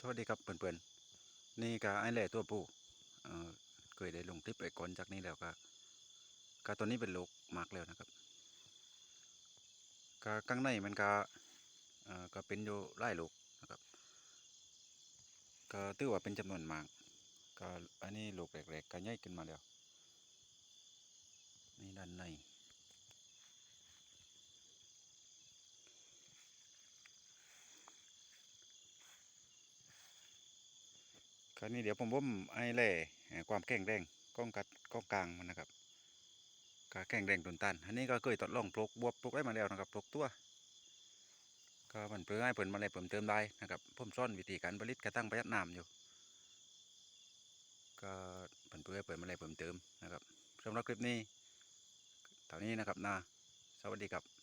สวัสดีครับเพื่อนๆนี่ก็ไอ้แหล่ตัวผู้เอ่อเคยได้ลงคลิปไปก่อนจากนี้แล้วก็ก็ตัวนี้เป็นลูกมากแล้วนะครับก็ข้างในมันก็เอ่อก็เป็นอยู่หลายลูกนะครับก็ถือว่าเป็นจำนวนมากก็อันนี้ลูกแรกๆก็ใหญ่ขึ้นมาแล้วนี่ด้านใน คราวนี้เดี๋ยวผมผมไอ้แหล่ความแข็งแรงก้องกัดก้องกลางมันนะครับก็แข็งแรงตุนตันอันนี้ก็เคยทดลองปลูกบวบปลูกได้มาแล้วนะครับปลูกตัวก็มันเพื่อให้ผลมาเลยเพิ่มเติมได้นะครับผมซ่อนวิธีการผลิตกระตั้งประหยัดน้ำอยู่ ก็มันเพื่อให้เปิดมาเลยเพิ่มเติมนะครับสำหรับคลิปนี้เท่านี้นะครับนะสวัสดีครับ